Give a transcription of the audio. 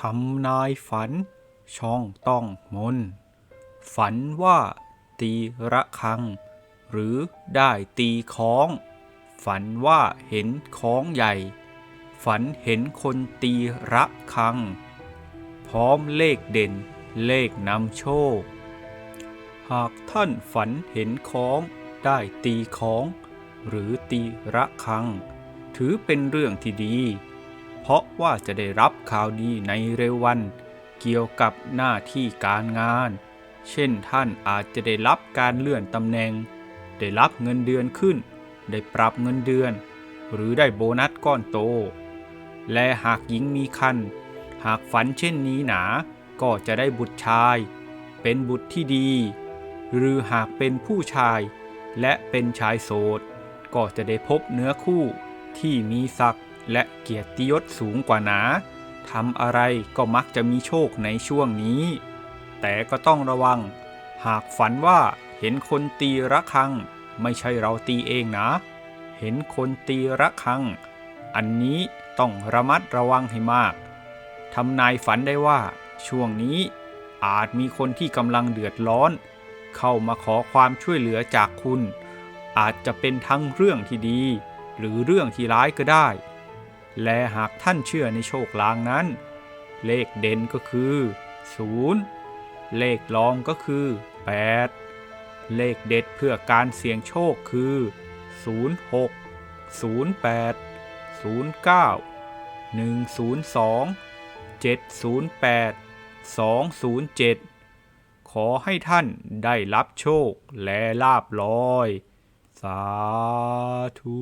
ทำนายฝัน ช่องต้องมน ฝันว่าตีระฆัง หรือได้ตีค้อง ฝันว่าเห็นค้องใหญ่ ฝันเห็นคนตีระฆัง พร้อมเลขเด่นเลขนำโชค หากท่านฝันเห็นค้อง ได้ตีค้อง หรือตีระฆัง ถือเป็นเรื่องที่ดี ราะว่าจะได้รับข่าวดีในเร็ววัน เกี่ยวกับหน้าที่การงาน เช่นท่านอาจจะได้รับการเลื่อนตำแหน่ง ได้รับเงินเดือนขึ้น ได้ปรับเงินเดือน หรือได้โบนัสก้อนโต และหากหญิงมีคันหากฝันเช่นนี้หนา ก็จะได้บุตรชาย เป็นบุตรที่ดี หรือหากเป็นผู้ชายและเป็นชายโสด ก็จะได้พบเนื้อคู่ที่มีศักดิ์ และเกียรติยศสูงกว่าหนาทำอะไรก็มักจะมีโชคในช่วงนี้ แต่ก็ต้องระวัง หากฝันว่าเห็นคนตีระฆัง ไม่ใช่เราตีเองนะ เห็นคนตีระฆัง อันนี้ต้องระมัดระวังให้มากทำนายฝันได้ว่า ช่วงนี้อาจมีคนที่กำลังเดือดร้อน เข้ามาขอความช่วยเหลือจากคุณ อาจจะเป็นทั้งเรื่องที่ดี หรือเรื่องที่ร้ายก็ได้ และหากท่านเชื่อในโชคลางนั้น เลขเด่นก็คือ 0 เลขรองก็คือ 8 เลขเด็ดเพื่อการเสี่ยงโชคคือ 06 08 09 102 708 207 ขอให้ท่านได้รับโชคและลาบลอย สาธุ